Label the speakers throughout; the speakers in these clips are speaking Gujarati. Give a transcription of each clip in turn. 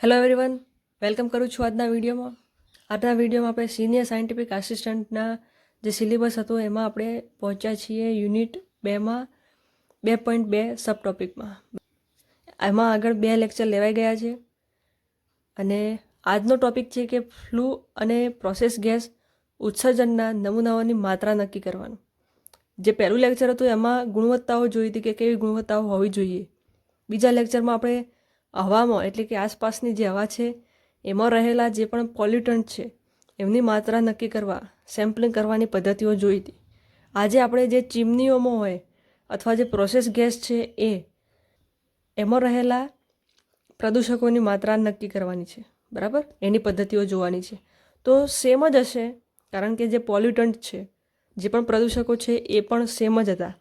Speaker 1: હેલો એવરીવન વેલકમ કરું છું આજના વિડીયોમાં. આજના વિડીયોમાં આપણે સિનિયર સાયન્ટિફિક આસિસ્ટન્ટના જે સિલેબસ હતો, એમાં આપણે પહોંચ્યા છીએ યુનિટ બેમાં, બે પોઈન્ટ બે સબ ટોપિકમાં એમાં આગળ બે લેક્ચર લેવાઈ ગયા છે. અને આજનો ટોપિક છે કે ફ્લૂ અને પ્રોસેસ ગેસ ઉત્સર્જનના નમૂનાઓની માત્રા નક્કી કરવાનું. જે પહેલું લેક્ચર હતું, એમાં ગુણવત્તાઓ જોઈ હતી કે કેવી ગુણવત્તાઓ હોવી જોઈએ. બીજા લેક્ચરમાં આપણે હવામાં, એટલે કે આસપાસની જે હવા છે, એમાં રહેલા જે પણ પોલ્યુટન્ટ છે, એમની માત્રા નક્કી કરવા સેમ્પલિંગ કરવાની પદ્ધતિઓ જોઈ હતી. આજે આપણે જે ચીમનીઓમાં હોય, અથવા જે પ્રોસેસ ગેસ છે એ, એમાં રહેલા પ્રદૂષકોની માત્રા નક્કી કરવાની છે. બરાબર? એની પદ્ધતિઓ જોવાની છે. તો સેમ જ હશે, કારણ કે જે પોલ્યુટન્ટ છે, જે પણ પ્રદૂષકો છે, એ પણ સેમ જ હતા.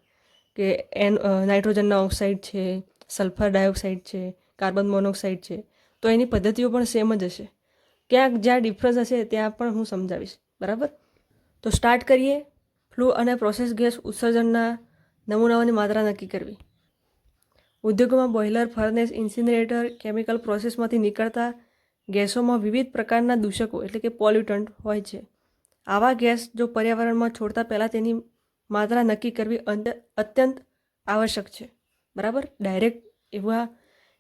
Speaker 1: કે એન નાઇટ્રોજનના ઓક્સાઇડ છે સલ્ફર ડાયોક્સાઇડ છે કાર્બન મોનોક્સાઇડ છે, તો એની પદ્ધતિઓ પણ સેમ જ હશે. ક્યાંક જ્યાં ડિફરન્સ હશે ત્યાં પણ હું સમજાવીશ, બરાબર? તો સ્ટાર્ટ કરીએ. ફ્લૂ અને પ્રોસેસ ગેસ ઉત્સર્જનના નમૂનાઓની માત્રા નક્કી કરવી. ઉદ્યોગોમાં બોઇલર ફર્નેસ ઇન્સિનરેટર કેમિકલ પ્રોસેસમાંથી નીકળતા ગેસોમાં વિવિધ પ્રકારના દૂષકો એટલે કે પોલ્યુટન્ટ હોય છે. આવા ગેસ જો પર્યાવરણમાં છોડતા પહેલાં તેની માત્રા નક્કી કરવી અંત- અત્યંત આવશ્યક છે, બરાબર? ડાયરેક્ટ એવા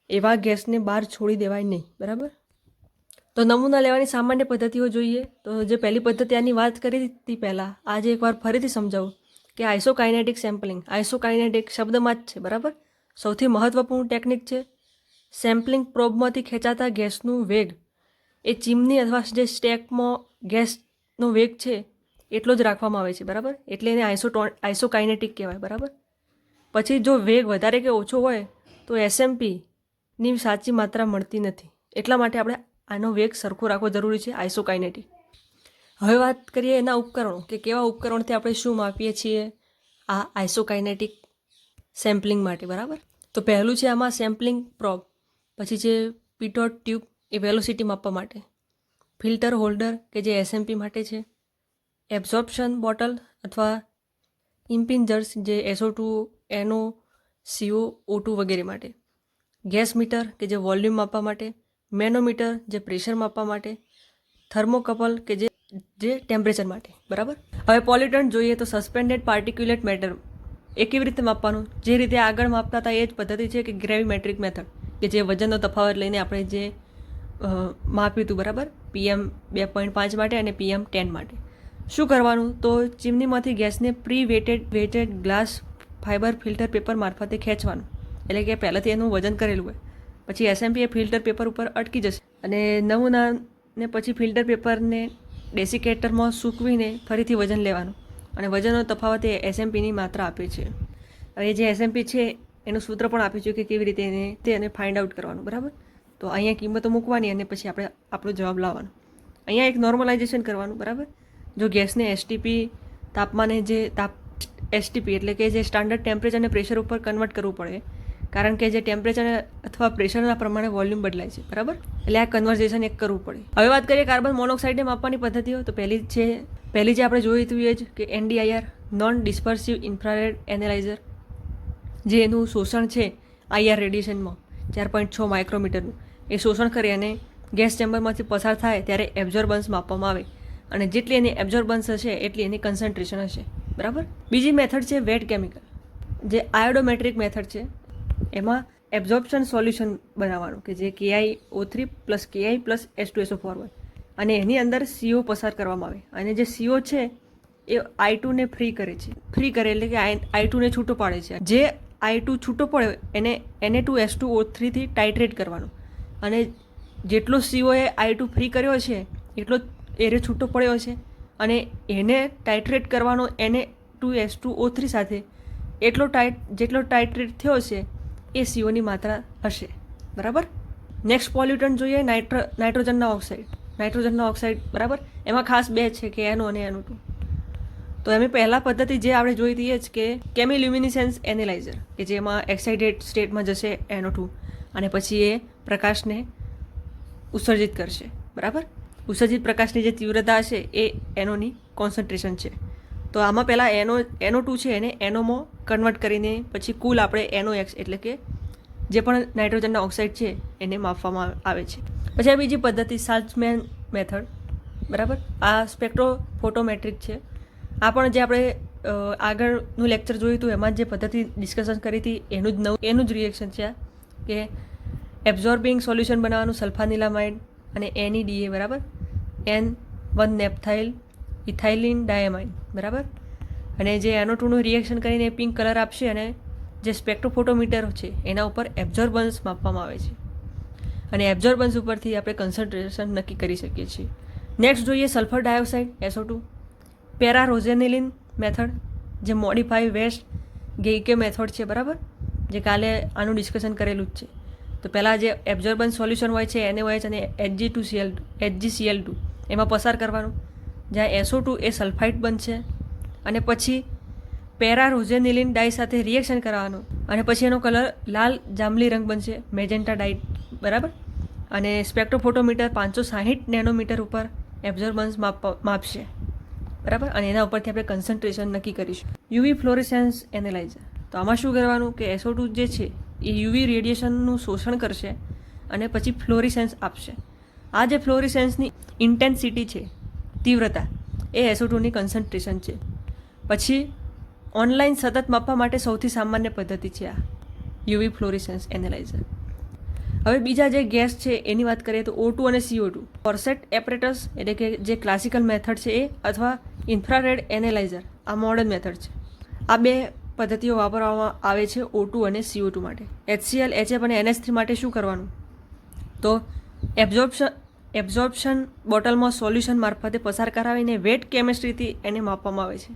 Speaker 1: એવા ગેસને બહાર છોડી દેવાય નહીં, બરાબર? તો નમૂના લેવાની સામાન્ય પદ્ધતિઓ જોઈએ. તો જે પહેલી પદ્ધતિ આની વાત કરી હતી પહેલાં, આજે એકવાર ફરીથી સમજાવું કે આઇસોકાઇનેટિક સેમ્પલિંગ, આઇસોકાઇનેટિક શબ્દમાં જ છે, બરાબર? સૌથી મહત્ત્વપૂર્ણ ટેકનિક છે સેમ્પલિંગ પ્રોબમાંથી ખેંચાતા ગેસનું વેગ. એ ચીમની અથવા જે સ્ટેકમાં ગેસનો વેગ છે, એટલો જ રાખવામાં આવે છે, બરાબર? એટલે એને આઇસોટો આઇસોકાઇનેટિક કહેવાય, બરાબર? પછી જો વેગ વધારે કે ઓછો હોય, તો એસએમપીની સાચી માત્રા મળતી નથી. એટલા માટે આપણે આનો વેગ સરખો રાખવો જરૂરી છે, આઇસોકાઇનેટિક. હવે વાત કરીએ એના ઉપકરણો, કે કેવા ઉપકરણથી આપણે શું માપીએ છીએ? આ આઇસોકાઇનેટિક સેમ્પલિંગ માટે, બરાબર? તો પહેલું છે આમાં સેમ્પલિંગ પ્રોબ, પછી છે પીટોટ ટ્યુબ એ વેલોસિટી માપવા માટે. ફિલ્ટર હોલ્ડર, કે જે એસએમપી માટે છે. એબ્ઝોર્પ્શન બોટલ અથવા ઇમ્પિન્જર્સ જે SO two NO CO, O two વગેરે માટે. ગેસ મીટર કે જે વોલ્યુમ માપવા માટે, મેનોમીટર જે પ્રેશર માપવા માટે, થર્મોકપલ કે જે જે ટેમ્પરેચર માટે, બરાબર? હવે પોલ્યુટન્ટ જોઈએ તો સસ્પેન્ડેડ પાર્ટિક્યુલેટ મેટર એ કેવી રીતે માપવાનું? જે રીતે આગળ માપતા હતા એ જ પદ્ધતિ છે કે ગ્રેવીમેટ્રિક મેથડ, કે જે વજનનો તફાવત લઈને આપણે જે માપ્યું હતું, બરાબર? પીએમ બે પોઈન્ટ પાંચ માટે અને પીએમ ટેન માટે. શું કરવાનું? તો ચીમનીમાંથી ગેસને pre wetted wetted glass fibre filter paper મારફતે ખેંચવાનું. એટલે કે પહેલાંથી એનું વજન કરેલું હોય. પછી એસએમપી એ ફિલ્ટર પેપર ઉપર અટકી જશે. અને નમૂનાને પછી ફિલ્ટર પેપરને ડેસિકેટરમાં સૂકવીને ફરીથી વજન લેવાનું. અને વજનનો તફાવત એ એસએમપીની માત્રા આપે છે. હવે જે એસએમપી છે, એનું સૂત્ર પણ આપ્યું છે કે કેવી રીતે એને, તે એને ફાઇન્ડ આઉટ કરવાનું, બરાબર? તો અહીંયા કિંમતો મૂકવાની અને પછી આપણે આપણો જવાબ લાવવાનો. અહીંયા એક નોર્મલાઇઝેશન કરવાનું, બરાબર? જો ગેસને એસટીપી તાપમાને જે તાપ એસટીપી એટલે કે જે સ્ટાન્ડર્ડ ટેમ્પરેચર અને પ્રેશર ઉપર કન્વર્ટ કરવું પડે કારણ કે જે ટેમ્પરેચર અથવા પ્રેશરના પ્રમાણે વોલ્યુમ બદલાય છે, બરાબર? એટલે આ કન્વર્ઝેશન એક કરવું પડે. હવે વાત કરીએ કાર્બન મોનોક્સાઇડને માપવાની પદ્ધતિઓ. તો પહેલી છે પહેલી જે આપણે જોઈ હતું એ જ કે NDIR non dispersive infrared analyser જે એનું શોષણ છે આઈઆર રેડિયેશનમાં ચાર પોઈન્ટ છ માઇક્રોમીટરનું એ શોષણ કરી અને ગેસ ચેમ્બરમાંથી પસાર થાય ત્યારે એબ્ઝોર્બન્સ માપવામાં આવે. અને જેટલી એની એબ્ઝોર્બન્સ હશે, એટલી એની કન્સન્ટ્રેશન હશે. બરાબર? બીજી મેથડ છે વેટ કેમિકલ જે આયોડોમેટ્રિક મેથડ છે. એમાં એબ્ઝોર્પ્શન સોલ્યુશન બનાવવાનું, કે જે KI O three plus KI plus S two SO four હોય. અને એની અંદર સીઓ પસાર કરવામાં આવે. અને જે સીઓ છે, એ આઈ ટુને ફ્રી કરે છે. ફ્રી કરે એટલે કે આઈ ટુને છૂટો પાડે છે. જે આઈ ટુ છૂટો પડે, એને એને ટુ એસ ટુ ઓ થ્રીથી ટાઇટ્રેટ કરવાનું. અને જેટલો સીઓ એ આઈ ટુ ફ્રી કર્યો છે, એટલો એરે છૂટો પડ્યો છે. અને એને ટાઇટ્રેટ કરવાનો, એને two S two O three સાથે, એટલો ટાઇટ જેટલો ટાઇટ્રેટ થયો છે એ સીઓની માત્રા હશે. બરાબર? નેક્સ્ટ પોલ્યુટન્ટ જોઈએ નાઇટ્રો નાઇટ્રોજનના ઓક્સાઇડ નાઇટ્રોજનના ઓક્સાઇડ બરાબર? એમાં ખાસ બે છે કે એનો અને એનો ટુ. તો એમની પહેલાં પદ્ધતિ જે આપણે જોઈ હતી એ જ કે કેમિલ્યુમિનિસેન્સ એનેલાઇઝર કે જેમાં એક્સાઇટેડ સ્ટેટમાં જશે એનો ટુ. અને પછી એ પ્રકાશને ઉત્સર્જિત કરશે. બરાબર? ઉત્સર્જિત પ્રકાશની જે તીવ્રતા હશે એ એનોની કોન્સન્ટ્રેશન છે. તો આમાં પહેલાં એનો એનો ટુ છે એને એનોમાં કન્વર્ટ કરીને પછી કુલ આપણે એનો એક્સ એટલે કે જે પણ નાઇટ્રોજનના ઓક્સાઇડ છે એને માપવામાં આવે છે. પછી આ બીજી પદ્ધતિ સાલ્ટમેન મેથડ, બરાબર? આ સ્પેક્ટ્રો ફોટોમેટ્રિક છે. આ પણ જે આપણે આગળનું લેક્ચર જોયું હતું, એમાં જે પદ્ધતિ ડિસ્કશન કરી હતી, એનું જ નવું, એનું જ રિએક્શન છે કે એબ્ઝોર્બિંગ સોલ્યુશન બનાવવાનું સલ્ફાનિલામાઇડ અને એની ડીએ બરાબર? N one naphthyl ethylene diamine, બરાબર? અને જે એનો ટુનું રિએક્શન કરીને પિંક કલર આપશે અને જે સ્પેક્ટ્રોફોટોમીટર છે, એના ઉપર એબ્ઝોર્બન્સ માપવામાં આવે છે. અને એબ્ઝોર્બન્સ ઉપરથી આપણે કન્સન્ટ્રેશન નક્કી કરી શકીએ છીએ. નેક્સ્ટ જોઈએ sulphur dioxide SO two pararosaniline method જે મોડિફાઈ વેસ્ટ ગેઇકે મેથડ છે, બરાબર? જે કાલે આનું ડિસ્કશન કરેલું જ છે. તો પહેલાં જે એબ્ઝોર્બન્સ સોલ્યુશન હોય છે એને હોય છે અને HG two CL HG CL two એમાં પસાર કરવાનું. જ્યાં એસો ટુ એ સલ્ફાઇટ બનશે અને પછી પેરા પેરારોઝેનિલિન ડાઈ સાથે રિએક્શન કરાવવાનું અને પછી એનો કલર લાલ જાંબલી રંગ બનશે મેજેન્ટા ડાઈ, બરાબર? અને સ્પેક્ટ્રોફોટોમીટર પાંચસો સાહીઠ નેનોમીટર ઉપર એબ્ઝોર્બન્સ માપ, માપશે, બરાબર? અને એના ઉપરથી આપણે કન્સન્ટ્રેશન નક્કી કરીશું. યુવી ફ્લોરેસન્સ એનેલાઇઝર તો આમાં શું કરવાનું કે એસો ટુ જે છે, એ યુવી રેડિયેશનનું શોષણ કરશે અને પછી ફ્લોરિસેન્સ આપશે. આ જે ફ્લોરિસેન્સની ઇન્ટેન્સિટી છે તીવ્રતા એ એસો ટુની કન્સન્ટ્રેશન છે. પછી ઓનલાઈન સતત માપવા માટે સૌથી સામાન્ય પદ્ધતિ છે આ. યુવી ફ્લોરિસેન્સ એનાલાઇઝર હવે બીજા જે ગેસ છે એની વાત કરીએ તો ઓ ટુ અને સીઓ ટુ ફોર્સેટ એપરેટર્સ એટલે કે જે ક્લાસિકલ મેથડ છે એ અથવા ઇન્ફ્રારેડ એનેલાઇઝર આ મોડર્ન મેથડ છે. આ બે પદ્ધતિઓ વાપરવામાં આવે છે ઓ ટુ અને સીઓ ટુ માટે. એચસીએલ એચએફ અને એનએસ થ્રી માટે શું કરવાનું? તો એબ્ઝોર્પ્શન એબ્ઝોર્પ્શન બોટલમાં સોલ્યુશન મારફતે પસાર કરાવીને વેટ કેમિસ્ટ્રીથી એને માપવામાં આવે છે.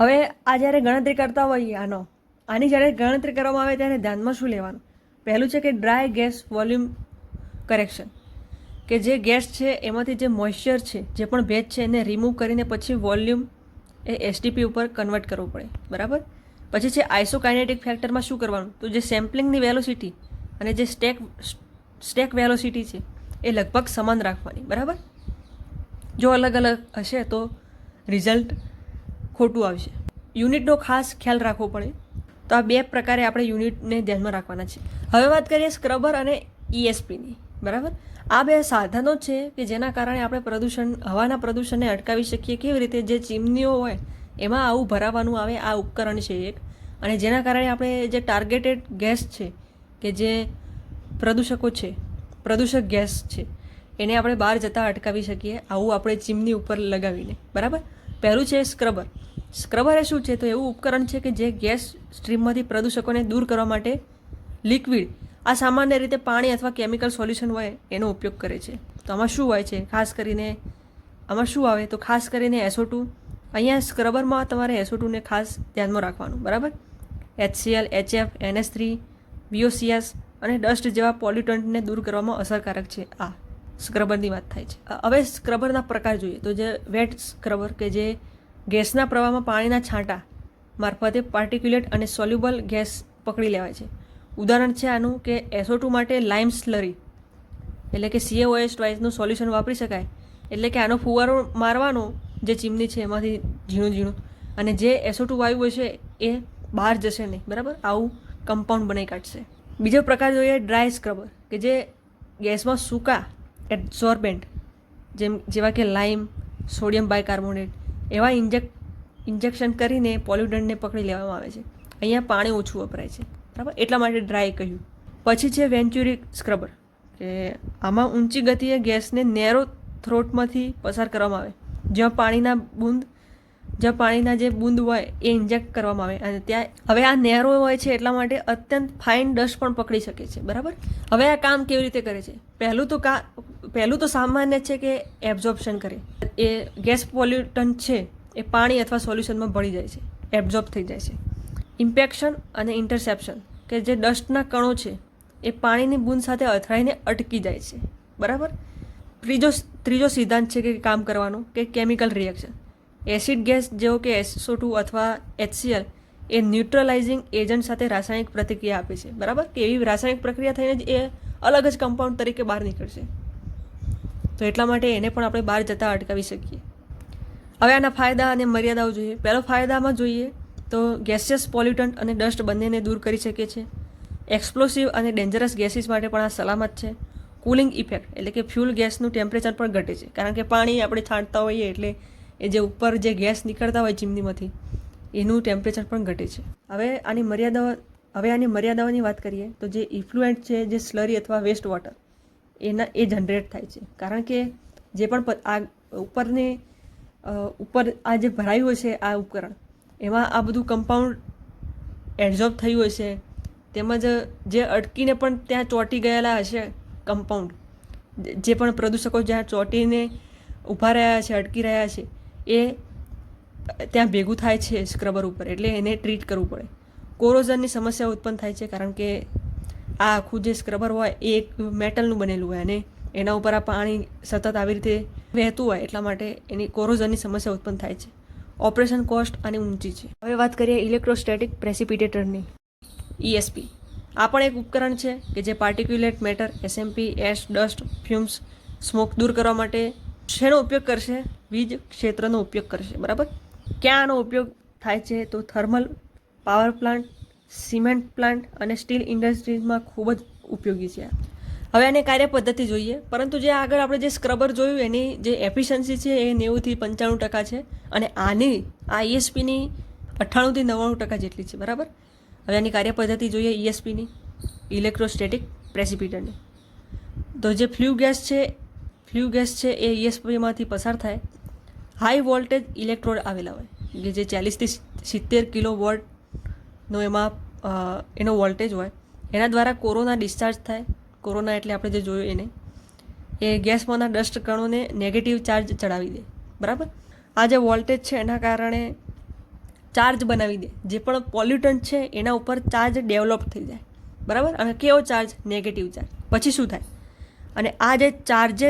Speaker 1: હવે આ જ્યારે ગણતરી કરતા હોઈએ આનો, આની જ્યારે ગણતરી કરવામાં આવે ત્યારે ધ્યાનમાં શું લેવાનું? પહેલું છે કે ડ્રાય ગેસ વોલ્યુમ કરેક્શન, કે જે ગેસ છે એમાંથી જે મોઇશ્ચર છે, જે પણ ભેજ છે એને રિમૂવ કરીને પછી વોલ્યુમ એ એસટીપી ઉપર કન્વર્ટ કરવું પડે, બરાબર? પછી છે આઇસોકાઇનેટિક ફેક્ટરમાં શું કરવાનું? તો જે સેમ્પલિંગની વેલોસિટી અને જે સ્ટેક સ્ટેક વેલોસિટી છે એ લગભગ સમાન રાખવાની, બરાબર? જો અલગ અલગ હશે તો રિઝલ્ટ ખોટું આવશે. યુનિટનો ખાસ ખ્યાલ રાખવો પડે. તો આ બે પ્રકારે આપણે યુનિટને ધ્યાનમાં રાખવાના છે. હવે વાત કરીએ સ્ક્રબર અને ઇએસપીની બરાબર? આ બે સાધનો છે કે જેના કારણે આપણે પ્રદૂષણ, હવાના પ્રદૂષણને અટકાવી શકીએ, કેવી રીતે જે ચીમનીઓ હોય એમાં આવું ભરાવાનું આવે, આ ઉપકરણ છે એક. અને જેના કારણે આપણે જે ટાર્ગેટેડ ગેસ છે કે જે પ્રદૂષકો છે પ્રદૂષક ગેસ છે. એને આપણે બહાર જતાં અટકાવી શકીએ, આવું આપણે ચીમની ઉપર લગાવીને. બરાબર? પહેલું છે સ્ક્રબર. સ્ક્રબર એ શું છે? તો એવું ઉપકરણ છે કે જે ગેસ સ્ટ્રીમમાંથી પ્રદૂષકોને દૂર કરવા માટે લિક્વિડ, આ સામાન્ય રીતે પાણી અથવા કેમિકલ સોલ્યુશન હોય એનો ઉપયોગ કરે છે. તો આમાં શું હોય છે? ખાસ કરીને આમાં શું આવે? તો ખાસ કરીને એસો ટુ અહીંયા સ્ક્રબરમાં તમારે એસો ટુને ખાસ ધ્યાનમાં રાખવાનું. બરાબર? HCL, HF, NS three, BOCS અને ડસ્ટ જેવા પોલ્યુટન્ટને દૂર કરવામાં અસરકારક છે. આ સ્ક્રબરની વાત થાય છે. હવે સ્ક્રબરના પ્રકાર જોઈએ તો જે વેટ સ્ક્રબર કે જે ગેસના પ્રવાહમાં પાણીના છાંટા મારફતે પાર્ટિક્યુલેટ અને સોલ્યુબલ ગેસ પકડી લેવાય છે. ઉદાહરણ છે આનું કે એસો ટુ માટે લાઇમ સ્લરી એટલે કે સીએઓએસ ટ્વાઇસનું સોલ્યુશન વાપરી શકાય. એટલે કે આનો ફુવારો મારવાનો જે ચીમની છે એમાંથી ઝીણું ઝીણું અને જે એસો ટુ વાયુ હશે એ બહાર જશે નહીં. બરાબર? આવું કમ્પાઉન્ડ બનાવી કાઢશે. બીજો પ્રકાર જોઈએ ડ્રાય સ્ક્રબર, કે જે ગેસમાં સૂકા એબ્ઝોર્બેન્ટ જેમ જેવા કે લાઇમ સોડિયમ બાયકાર્બોનેટ, એવા ઇન્જેક્ટ ઇન્જેક્શન કરીને પોલ્યુડન્ટને પકડી લેવામાં આવે છે. અહીંયા પાણી ઓછું વપરાય છે. બરાબર? એટલા માટે ડ્રાય કહ્યું. પછી છે વેન્ચ્યુરી સ્ક્રબર, કે આમાં ઊંચી ગતિએ ગેસને નેરો થ્રોટમાંથી પસાર કરવામાં આવે. જ્યાં પાણીના બૂંદ જ્યાં પાણીના જે બૂંદ હોય એ ઇન્જેક્ટ કરવામાં આવે અને ત્યાં હવે આ નેરો હોય છે એટલા માટે અત્યંત ફાઇન ડસ્ટ પણ પકડી શકે છે, બરાબર? હવે આ કામ કેવી રીતે કરે છે? પહેલું તો કા, પહેલું તો સામાન્ય છે કે એબ્ઝોર્પ્શન કરે. એ ગેસ પોલ્યુટન છે, એ પાણી અથવા સોલ્યુશનમાં ભળી જાય છે એબ્ઝોર્બ થઈ જાય છે. ઇમ્પેક્શન અને ઇન્ટરસેપ્શન કે જે ડસ્ટના કણો છે, એ પાણીની બૂંદ સાથે અથડાઈને અટકી જાય છે, બરાબર? ત્રીજો ત્રીજો સિદ્ધાંત છે કે કામ કરવાનો, કે કેમિકલ રિએક્શન એસિડ ગેસ જેવો કે એસો ટુ અથવા એચસીએલ એ ન્યુટ્રલાઇઝિંગ એજન્ટ સાથે રાસાયણિક પ્રતિક્રિયા આપે છે. બરાબર? કે એવી રાસાયણિક પ્રક્રિયા થઈને જ એ અલગ જ કમ્પાઉન્ડ તરીકે બહાર નીકળશે. તો એટલા માટે એને પણ આપણે બહાર જતાં અટકાવી શકીએ. હવે આના ફાયદા અને મર્યાદાઓ જોઈએ. પહેલો ફાયદામાં જોઈએ તો ગેસિયસ પોલ્યુટન્ટ અને ડસ્ટ બંનેને દૂર કરી શકે છે. એક્સપ્લોસિવ અને ડેન્જરસ ગેસીસ માટે પણ આ સલામત છે. કુલિંગ ઇફેક્ટ એટલે કે ફ્યુલ ગેસનું ટેમ્પરેચર પણ ઘટે છે. કારણ કે પાણી આપણે છાંટતા હોઈએ એટલે એ જે ઉપર જે ગેસ નીકળતા હોય ચીમનીમાંથી, એનું ટેમ્પરેચર પણ ઘટે છે. હવે આની મર્યાદાઓ, હવે આની મર્યાદાઓની વાત કરીએ તો જે ઇફ્લુએન્ટ છે, જે સ્લરી અથવા વેસ્ટ વોટર એના, એ જનરેટ થાય છે. કારણ કે જે પણ આ ઉપરની ઉપર આ જે ભરાયું હોય છે, આ ઉપકરણ, એમાં આ બધું કમ્પાઉન્ડ એડઝોર્બ થયું હશે તેમજ જે અટકીને પણ ત્યાં ચોંટી ગયેલા હશે કમ્પાઉન્ડ જે પણ પ્રદૂષકો જ્યાં ચોંટીને ઊભા રહ્યા છે, અટકી રહ્યા છે એ ત્યાં ભેગું થાય છે સ્ક્રબર ઉપર એટલે એને ટ્રીટ કરવું પડે. કોરોઝનની સમસ્યા ઉત્પન્ન થાય છે કારણ કે આ આખું જે સ્ક્રબર હોય એ એક મેટલનું બનેલું હોય અને એના ઉપર આ પાણી સતત આવી રીતે વહેતું હોય એટલા માટે એની કોરોઝનની સમસ્યા ઉત્પન્ન થાય છે. ઓપરેશન કોસ્ટ આની ઊંચી છે. હવે વાત કરીએ ઇલેક્ટ્રોસ્ટેટિક પ્રેસિપિટેટરની. ઈએસપી આ પણ એક ઉપકરણ છે કે જે particulate matter SMP ash dust fumes smoke દૂર કરવા માટે શેનો ઉપયોગ કરશે? વીજ ક્ષેત્રનો ઉપયોગ કરશે, બરાબર? ક્યાં આનો ઉપયોગ થાય છે તો thermal power plant, cement plant અને સ્ટીલ ઇન્ડસ્ટ્રીઝમાં ખૂબ જ ઉપયોગી છે. હવે આની કાર્ય પદ્ધતિ જોઈએ, પરંતુ જે આગળ આપણે જે સ્ક્રબર જોયું, એની જે એફિશિયન્સી છે એ નેવુંથી પંચાણું ટકા છે અને આની આ ઈએસપીની અઠ્ઠાણુંથી નવ્વાણું ટકા જેટલી છે, બરાબર? હવે આની કાર્ય પદ્ધતિ જોઈએ ઈએસપીની, ઇલેક્ટ્રોસ્ટેટિક પ્રેસિપિટરની. તો જે ફ્લ્યુ ગેસ છે, ફ્લ્યુ ગેસ છે એ ઈએસપીમાંથી પસાર થાય હાઈ વોલ્ટેજ ઇલેક્ટ્રોડ આવેલા હોય, કે જે ચાલીસથી સિત્તેર કિલો વોલ્ટનો એમાં એનો વોલ્ટેજ હોય, એના દ્વારા કોરોના ડિસ્ચાર્જ થાય. કોરોના એટલે આપણે જે જોયું એને, એ ગેસમાંના ડસ્ટ કણોને નેગેટિવ ચાર્જ ચડાવી દે. બરાબર? આ જે વોલ્ટેજ છે એના કારણે ચાર્જ બનાવી દે. જે પણ પોલ્યુટન્ટ છે એના ઉપર ચાર્જ ડેવલપ થઈ જાય. બરાબર? અને કેવો ચાર્જ નેગેટિવ ચાર્જ પછી શું થાય? અને આ જે ચાર્જે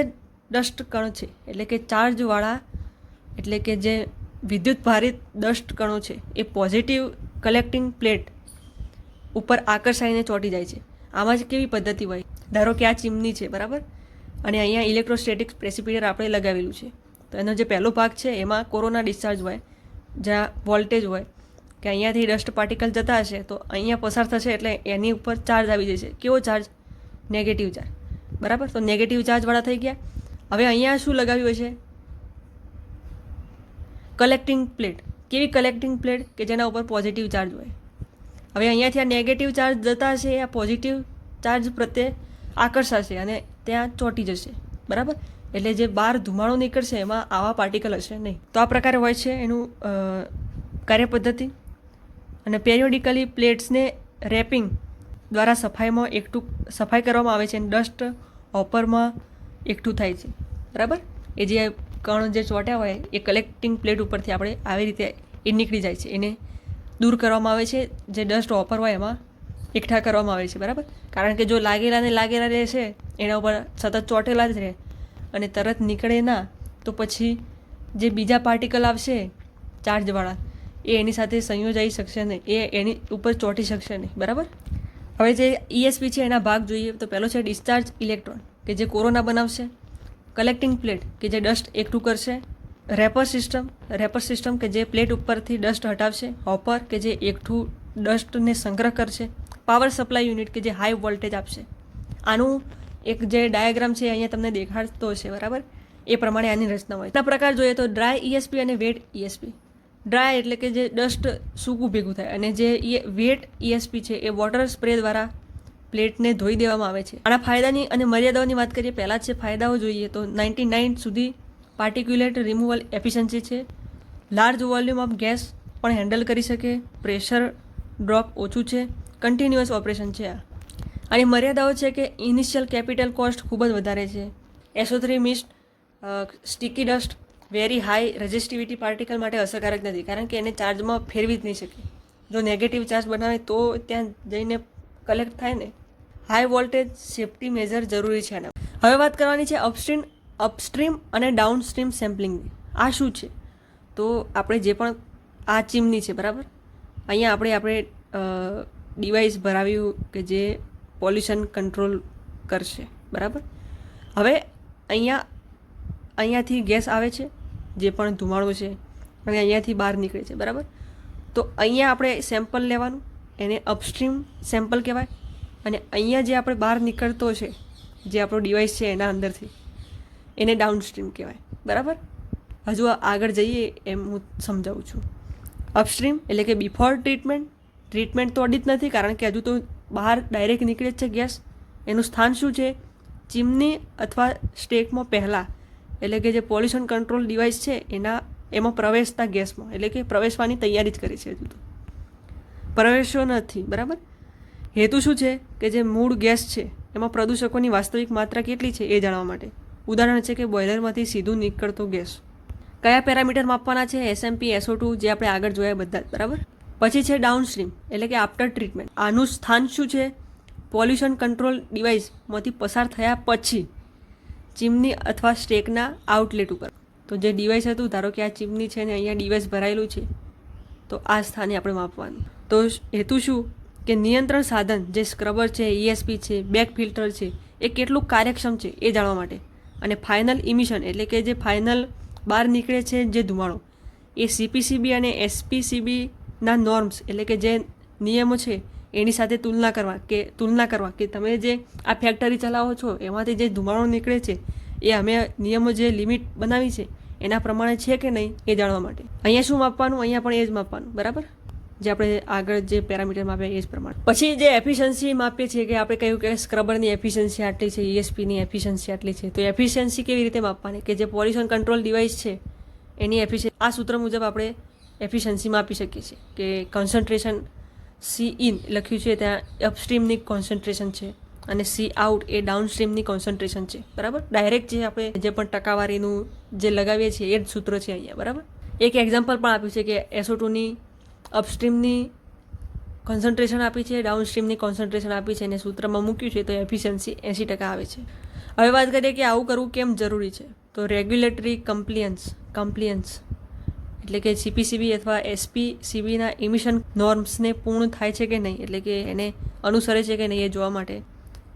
Speaker 1: ડસ્ટ કણ છે, એટલે કે ચાર્જવાળા એટલે કે જે વિદ્યુત ભારિત ડસ્ટ કણો છે, એ પોઝિટિવ કલેક્ટિંગ પ્લેટ ઉપર આકર્ષાઈને ચોંટી જાય છે. આમાં જ કેવી પદ્ધતિ હોય? ધારો કે આ ચીમની છે, બરાબર? અને અહીંયા ઇલેક્ટ્રોસ્ટેટિક પ્રેસિપિટર આપણે લગાવેલું છે. તો એનો જે પહેલો ભાગ છે, એમાં કોરોના ડિસ્ચાર્જ હોય, જ્યાં વોલ્ટેજ હોય, કે અહીંયાથી ડસ્ટ પાર્ટિકલ જતા હશે, તો અહીંયા પસાર થશે એટલે એની ઉપર ચાર્જ આવી જશે. કેવો ચાર્જ નેગેટિવ ચાર્જ બરાબર? તો નેગેટિવ ચાર્જવાળા થઈ ગયા. હવે અહીંયા શું લગાવ્યું છે કલેક્ટિંગ પ્લેટ કેવી કલેક્ટિંગ પ્લેટ કે જેના ઉપર પોઝિટિવ ચાર્જ હોય. હવે અહીંયાથી આ નેગેટિવ ચાર્જ જતા હશે, આ પોઝિટિવ ચાર્જ પ્રત્યે આકર્ષાશે અને ત્યાં ચોંટી જશે. બરાબર? એટલે જે બહાર ધુમાડો નીકળશે, એમાં આવા પાર્ટિકલ હશે નહીં. તો આ પ્રકારે હોય છે એનું કાર્યપદ્ધતિ. અને પેરિયોડિકલી પ્લેટ્સને રેપિંગ દ્વારા સફાઈમાં એકઠું, સફાઈ કરવામાં આવે છે અને ડસ્ટ ઓપરમાં એકઠું થાય છે. બરાબર? એ જે કણ જે ચોટ્યા હોય એ કલેક્ટિંગ પ્લેટ ઉપરથી આપણે આવી રીતે એ નીકળી જાય છે. એને દૂર કરવામાં આવે છે. જે ડસ્ટ ઓફર હોય એમાં એકઠા કરવામાં આવે છે, બરાબર? કારણ કે જો લાગેલા ને લાગેલા રહેશે એના ઉપર સતત ચોટેલા જ રહે અને તરત નીકળે ના, તો પછી જે બીજા પાર્ટિકલ આવશે ચાર્જવાળા એ એની સાથે સંયોજાઈ શકશે નહીં. એ એની ઉપર ચોંટી શકશે નહીં, બરાબર? હવે જે ઈએસપી છે એના ભાગ જોઈએ તો પહેલો છે ડિસ્ચાર્જ ઇલેક્ટ્રોન કે જે કોરોના બનાવશે. કલેક્ટિંગ પ્લેટ કે જે ડસ્ટ એકઠું કરશે. રેપર સિસ્ટમ રેપર સિસ્ટમ કે જે પ્લેટ ઉપરથી ડસ્ટ હટાવશે. હોપર કે જે એકઠું ડસ્ટને સંગ્રહ કરશે. પાવર સપ્લાય યુનિટ કે જે હાઈ વોલ્ટેજ આપશે. આનું એક જે ડાયાગ્રામ છે અહીંયા તમને દેખાડતો હશે, બરાબર? એ પ્રમાણે આની રચના હોય. એના પ્રકાર જોઈએ તો ડ્રાય ઇએસપી અને વેટ ઇએસપી ડ્રાય એટલે કે જે ડસ્ટ સૂકું ભેગું થાય. અને જે વેટ ઇએસપી છે, એ વોટર સ્પ્રે દ્વારા પ્લેટને ધોઈ દેવામાં આવે છે. આના ફાયદાની અને મર્યાદાઓની વાત કરીએ, પહેલાં છે ફાયદાઓ જોઈએ તો નાઇન્ટી નાઇન સુધી પાર્ટિક્યુલેટ રિમૂવલ એફિશિયન્સી છે. લાર્જ વોલ્યુમ ઓફ ગેસ પણ હેન્ડલ કરી શકે. પ્રેશર ડ્રોપ ઓછું છે. કન્ટિન્યુઅસ ઓપરેશન છે આ. આની મર્યાદાઓ છે કે ઇનિશિયલ કેપિટલ કોસ્ટ ખૂબ જ વધારે છે. SO three mist sticky dust, very high resistivity particle માટે અસરકારક નથી, કારણ કે એને ચાર્જમાં ફેરવી જ નહીં શકે. જો નેગેટિવ ચાર્જ બનાવે તો ત્યાં જઈને કલેક્ટ થાય ને હાઈ વોલ્ટેજ સેફ્ટી મેજર જરૂરી છે અને હવે વાત કરવાની છે અપસ્ટ્રીમ અપસ્ટ્રીમ અને ડાઉનસ્ટ્રીમ સેમ્પલિંગની આ શું છે? તો આપણે જે પણ, આ ચીમની છે, બરાબર? અહીંયા આપણે આપણે ડિવાઇસ ભરાવ્યું કે જે પોલ્યુશન કંટ્રોલ કરશે, બરાબર? હવે અહીંયા, અહીંયાથી ગેસ આવે છે, જે પણ ધુમાડો છે, અને અહીંયાથી બહાર નીકળે છે, બરાબર? તો અહીંયા આપણે સેમ્પલ લેવાનું, એને અપસ્ટ્રીમ સેમ્પલ કહેવાય. અને અહીંયા જે આપણે બહાર નીકળતો છે, જે આપણો ડિવાઇસ છે એના અંદરથી, એને ડાઉન સ્ટ્રીમ કહેવાય. બરાબર? હજુ આગળ જઈએ એમ હું સમજાવું છું. અપસ્ટ્રીમ એટલે કે બિફોર ટ્રીટમેન્ટ ટ્રીટમેન્ટ તો અડી જ નથી, કારણ કે હજુ તો બહાર ડાયરેક્ટ નીકળે જ છે ગેસ. એનું સ્થાન શું છે? ચીમની અથવા સ્ટેકમાં પહેલાં, એટલે કે જે પોલ્યુશન કંટ્રોલ ડિવાઇસ છે, એના, એમાં પ્રવેશતા ગેસમાં, એટલે કે પ્રવેશવાની તૈયારી જ કરી છે હજુ તો. પ્રવેશ્યો નથી, બરાબર? હેતુ શું છે કે જે મૂળ ગેસ છે, એમાં પ્રદૂષકોની વાસ્તવિક માત્રા કેટલી છે એ જાણવા માટે. ઉદાહરણ છે કે બોઇલરમાંથી સીધું નીકળતો ગેસ. કયા પેરામીટર માપવાના છે? એસએમપી એસઓ ટુ જે આપણે આગળ જોયા બધા, બરાબર? પછી છે ડાઉનસ્ટ્રીમ એટલે કે આફ્ટર ટ્રીટમેન્ટ આનું સ્થાન શું છે? પોલ્યુશન કંટ્રોલ ડિવાઇસમાંથી પસાર થયા પછી ચીમની અથવા સ્ટેકના આઉટલેટ ઉપર. તો જે ડિવાઇસ હતું, ધારો કે આ ચીમની છે ને અહીંયા ડિવાઇસ ભરાયેલું છે, તો આ સ્થાને આપણે માપવાનું. તો હેતુ શું? કે નિયંત્રણ સાધન જે સ્ક્રબર છે ઈએસપી છે, બેક ફિલ્ટર છે, એ કેટલું કાર્યક્ષમ છે એ જાણવા માટે. અને ફાઇનલ ઇમિશન એટલે કે જે ફાઇનલ બહાર નીકળે છે જે ધુમાડો. એ સીપીસીબી અને એસપીસીબીના નોર્મ્સ એટલે કે જે નિયમો છે, એની સાથે તુલના કરવા કે તુલના કરવા કે તમે જે આ ફેક્ટરી ચલાવો છો, એમાંથી જે ધુમાડો નીકળે છે, એ અમે નિયમો જે લિમિટ બનાવી છે, એના પ્રમાણે છે કે નહીં એ જાણવા માટે. અહીંયા શું માપવાનું? અહીંયા પણ એ જ માપવાનું. બરાબર? જે આપણે આગળ જે પેરામીટર માપ્યા એ જ પ્રમાણે. પછી જે એફિશિયન્સી માપીએ છીએ કે આપણે કહ્યું કે સ્ક્રબરની એફિશિયન્સી આટલી છે ઈએસપીની એફિશિયન્સી આટલી છે, તો એફિશિયન્સી કેવી રીતે માપવાની? કે જે પોલ્યુશન કંટ્રોલ ડિવાઇસ છે, એની એફિશિયન્સી આ સૂત્ર મુજબ આપણે એફિશિયન્સી માપી શકીએ છીએ. કે કોન્સન્ટ્રેશન સી ઇન લખ્યું છે, ત્યાં અપસ્ટ્રીમની કોન્સન્ટ્રેશન છે અને સી આઉટ એ ડાઉનસ્ટ્રીમની કોન્સન્ટ્રેશન છે. બરાબર? ડાયરેક્ટ જે આપણે જે પણ ટકાવારીનું જે લગાવીએ છીએ, એ જ સૂત્ર છે અહીંયા. બરાબર? એક એક્ઝામ્પલ પણ આપ્યું છે કે એસો ટુની અપસ્ટ્રીમની કોન્સન્ટ્રેશન આપી છે ડાઉનસ્ટ્રીમની કોન્સન્ટ્રેશન આપી છે અને સૂત્રમાં મૂક્યું છે તો એફિશિયન્સી એંસી ટકા આવે છે. હવે વાત કરીએ કે આવું કરવું કેમ જરૂરી છે? તો રેગ્યુલેટરી કમ્પ્લિયન્સ કમ્પ્લિયન્સ એટલે કે સીપીસીબી અથવા એસપીસીબીના ઇમિશન નોર્મ્સને પૂર્ણ થાય છે કે નહીં? એટલે કે એને અનુસરે છે કે નહીં એ જોવા માટે?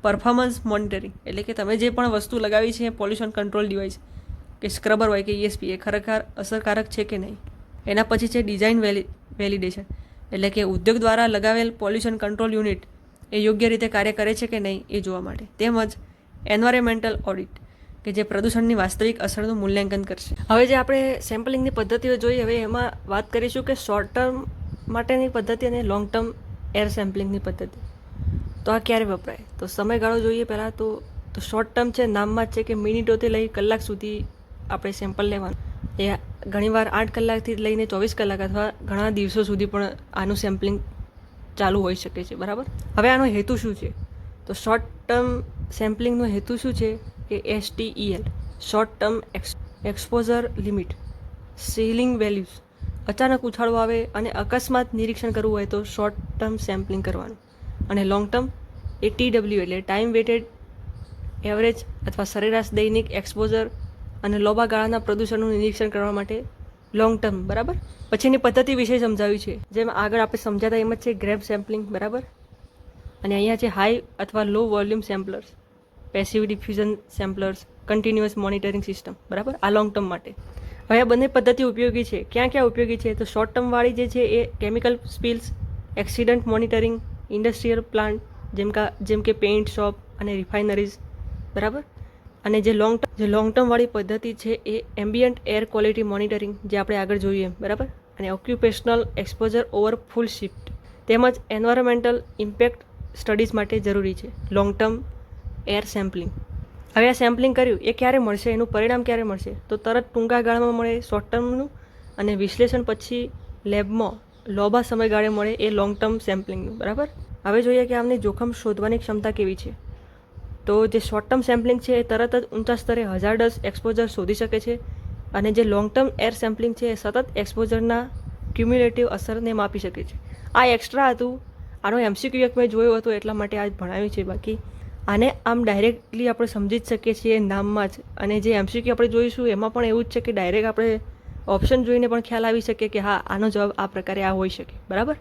Speaker 1: પરફોર્મન્સ મોનિટરિંગ એટલે કે તમે જે પણ વસ્તુ લગાવી છે પોલ્યુશન કંટ્રોલ ડિવાઇસ કે સ્ક્રબર હોય કે ઈએસપી એ ખરેખર અસરકારક છે કે નહીં? એના પછી છે ડિઝાઇન વેલી વેલિડેશન એટલે કે ઉદ્યોગ દ્વારા લગાવેલ પોલ્યુશન કંટ્રોલ યુનિટ એ યોગ્ય રીતે કાર્ય કરે છે કે નહીં એ જોવા માટે. તેમજ એન્વાયરમેન્ટલ ઓડિટ કે જે પ્રદૂષણની વાસ્તવિક અસરનું મૂલ્યાંકન કરશે. હવે જે આપણે સેમ્પલિંગની પદ્ધતિઓ જોઈ, હવે એમાં વાત કરીશું કે શોર્ટ ટર્મ માટેની પદ્ધતિ અને લોંગ ટર્મ એર સેમ્પલિંગની પદ્ધતિ. તો આ ક્યારે વપરાય? તો સમયગાળો જોઈએ પહેલાં તો શોર્ટ ટર્મ છે, નામમાં જ છે કે મિનિટોથી લઈ કલાક સુધી આપણે સેમ્પલ લેવાનું. એ ઘણીવાર આઠ કલાકથી લઈને ચોવીસ કલાક અથવા ઘણા દિવસો સુધી પણ આનું સેમ્પલિંગ ચાલુ હોઈ શકે છે, બરાબર? હવે આનો હેતુ શું છે? તો શોર્ટ ટર્મ સેમ્પલિંગનો હેતુ શું છે કે STEL short term exposure limit ceiling values અચાનક ઉછાળો આવે અને અકસ્માત નિરીક્ષણ કરવું હોય તો શોર્ટ ટર્મ સેમ્પલિંગ કરવાનું. અને લોંગ ટર્મ એ ટીડબલ્યુ એટલે ટાઈમ વેટેડ એવરેજ અથવા સરેરાશ દૈનિક એક્સપોઝર અને લોબા ગાળાના પ્રદૂષણનું નિરીક્ષણ કરવા માટે લોંગ ટર્મ બરાબર? પછીની પદ્ધતિ વિશે સમજાવ્યું છે. જેમ આગળ આપણે સમજાતા એમ જ છે ગ્રેપ સેમ્પલિંગ બરાબર? અને અહીંયા છે હાઈ અથવા low volume samplers passive diffusion samplers continuous monitoring system બરાબર? આ લોંગ ટર્મ માટે. હવે આ બંને પદ્ધતિ ઉપયોગી છે. ક્યાં ક્યાં ઉપયોગી છે? તો શોર્ટ ટર્મવાળી જે છે એ chemical spills accident monitoring industrial plant જેમ કે જેમ કે પેઇન્ટ શોપ અને રિફાઇનરીઝ બરાબર? અને જે લોંગ ટર્મ જે લોંગ ટર્મવાળી પદ્ધતિ છે એ એમ્બિયન્ટ એર ક્વોલિટી મોનિટરિંગ જે આપણે આગળ જોઈએ, બરાબર? અને occupational exposure over full shift તેમજ એન્વાયરમેન્ટલ ઇમ્પેક્ટ સ્ટડીઝ માટે જરૂરી છે લોંગ ટર્મ એર સેમ્પલિંગ હવે આ સેમ્પલિંગ કર્યું, એ ક્યારે મળશે? એનું પરિણામ ક્યારે મળશે? તો તરત ટૂંકા ગાળામાં મળે શોર્ટ ટર્મનું અને વિશ્લેષણ પછી લેબમાં લોબા સમયગાળે મળે એ લોંગ ટર્મ સેમ્પલિંગનું બરાબર? હવે જોઈએ કે આમની જોખમ શોધવાની ક્ષમતા કેવી છે. તો જે શોર્ટ ટર્મ સેમ્પલિંગ છે એ તરત જ ઊંચા સ્તરે હઝાર્ડસ એક્સપોઝર શોધી શકે છે અને જે લોંગ ટર્મ એર સેમ્પલિંગ છે એ સતત એક્સપોઝરના ક્યુમ્યુલેટિવ અસરને માપી શકે છે. આ એક્સ્ટ્રા હતું. આનો એમસીક્યુ એક મેં જોયો હતો એટલા માટે આજ ભણાવ્યું છે બાકી. આને આમ ડાયરેક્ટલી આપણે સમજી જ શકીએ છીએ નામમાં જ. અને જે એમસીક્યુ આપણે જોઈશું એમાં પણ એવું જ છે કે ડાયરેક્ટ આપણે ઓપ્શન જોઈને પણ ખ્યાલ આવી શકે કે હા, આનો જવાબ આ પ્રકારે આ હોઈ શકે. બરાબર?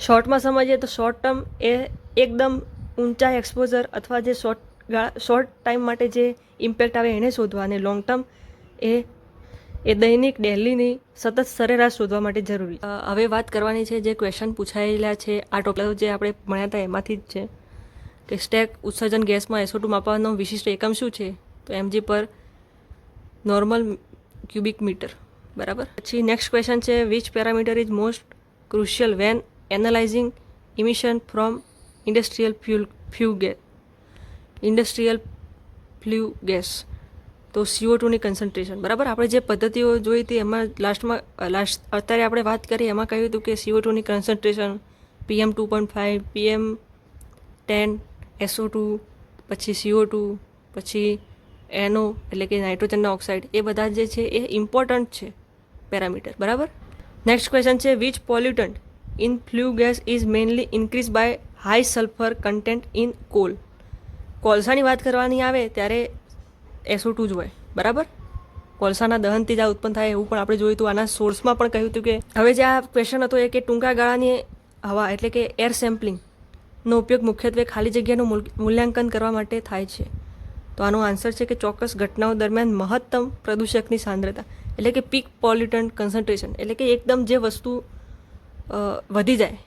Speaker 1: શોર્ટમાં સમજીએ તો શોર્ટ ટર્મ એ એકદમ ઊંચા એક્સપોઝર અથવા જે શોર્ટ શોર્ટ ટાઈમ માટે જે ઇમ્પેક્ટ આવે એને શોધવા અને લોંગ ટર્મ એ એ દૈનિક ડેલીની સતત સરેરાશ શોધવા માટે જરૂરી. હવે વાત કરવાની છે જે ક્વેશ્ચન પૂછાયેલા છે, આ ટોપિક જે આપણે ભણ્યા હતા એમાંથી જ છે કે સ્ટેક ઉત્સર્જન ગેસમાં એસો ટુ માપવાનો વિશિષ્ટ એકમ શું છે? તો એમજી પર નોર્મલ ક્યુબિક મીટર બરાબર? પછી નેક્સ્ટ ક્વેશ્ચન છે which parameter is most crucial when analysing emission from industrial fuel flue gas industrial flue gas, તો સીઓ ટુની કન્સન્ટ્રેશન બરાબર? આપણે જે પદ્ધતિઓ જોઈ હતી, એમાં લાસ્ટમાં લાસ્ટ અત્યારે આપણે વાત કરી, એમાં કહ્યું હતું કે CO ટુની concentration PM two point five PM ten SO two પછી સીઓ ટુ પછી એનો એટલે કે નાઇટ્રોજનના ઓક્સાઇડ એ બધા જે છે, એ ઇમ્પોર્ટન્ટ છે પેરામીટર. બરાબર? નેક્સ્ટ ક્વેશ્ચન છે which pollutant in flue gas is mainly increase by high sulphur content in coal કોલસાની વાત કરવાની આવે ત્યારે એસો ટુ જ હોય. બરાબર? કોલસાના દહનથી જ આ ઉત્પન્ન થાય એવું પણ આપણે જોયું હતું. આના સોર્સમાં પણ કહ્યું હતું કે હવે જે આ ક્વેશ્ચન હતો એ કે ટૂંકા ગાળાની હવા એટલે કે એર સેમ્પલિંગનો ઉપયોગ મુખ્યત્વે ખાલી જગ્યાનું મૂલ- મૂલ્યાંકન કરવા માટે થાય છે. તો આનો આન્સર છે કે ચોક્કસ ઘટનાઓ દરમિયાન મહત્તમ પ્રદૂષકની સાંદ્રતા એટલે કે પીક પોલ્યુટન્ટ કન્સન્ટ્રેશન એટલે કે એકદમ જે વસ્તુ વધી જાય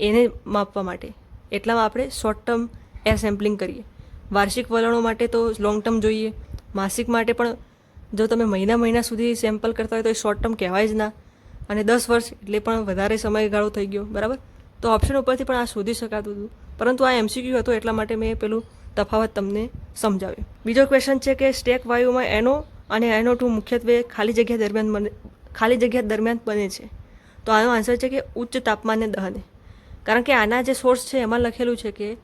Speaker 1: એને માપવા માટે. એટલામાં આપણે શોર્ટ ટર્મ એર સેમ્પલિંગ કરીએ. વાર્ષિક વલણો માટે તો લોંગ ટર્મ જોઈએ. માસિક માટે પણ જો તમે મહિના મહિના સુધી સેમ્પલ કરતા હોય તો એ શોર્ટ ટર્મ કહેવાય જ ના. અને દસ વર્ષ એટલે પણ વધારે સમયગાળો થઈ ગયો. બરાબર? તો ઓપ્શન ઉપરથી પણ આ શોધી શકાતું હતું. પરંતુ આ એમસીક્યુ હતો એટલા માટે મેં પેલું તફાવત તમને સમજાવ્યો. બીજો ક્વેશ્ચન છે કે સ્ટેક વાયુમાં એનો અને એનો ટુ મુખ્યત્વે ખાલી જગ્યા દરમિયાન બને, ખાલી જગ્યા દરમિયાન બને છે. તો આનો આન્સર છે કે ઉચ્ચ તાપમાને દહને. કારણ કે આના જે સોર્સ છે એમાં લખેલું છે કે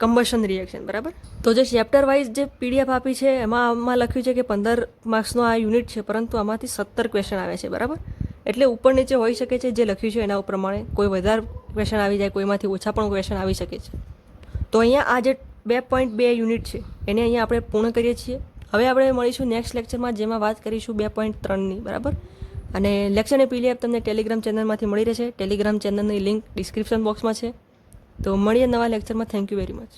Speaker 1: કમ્બશન રિએક્શન બરાબર? તો જે ચેપ્ટર વાઇઝ જે પીડીએફ આપી છે, એમાં આમાં લખ્યું છે કે પંદર માર્ક્સનો આ યુનિટ છે, પરંતુ આમાંથી સત્તર ક્વેશ્ચન આવે છે, બરાબર? એટલે ઉપર નીચે હોઈ શકે છે જે લખ્યું છે એના પ્રમાણે કોઈ વધારે ક્વેશ્ચન આવી જાય, કોઈમાંથી ઓછા પણ ક્વેશ્ચન આવી શકે છે. તો અહીંયા આ જે બે પોઈન્ટ બે યુનિટ છે, એને અહીંયા આપણે પૂર્ણ કરીએ છીએ. હવે આપણે મળીશું નેક્સ્ટ લેક્ચરમાં જેમાં વાત કરીશું બે પોઈન્ટ ત્રણની બરાબર? અને લેક્ચરની પીડીએફ તમને ટેલિગ્રામ ચેનલમાંથી મળી રહેશે. ટેલિગ્રામ ચેનલની લિંક ડિસ્ક્રિપ્શન બોક્સમાં છે. તો મળીએ નવા લેક્ચરમાં થેન્ક યુ વેરી મચ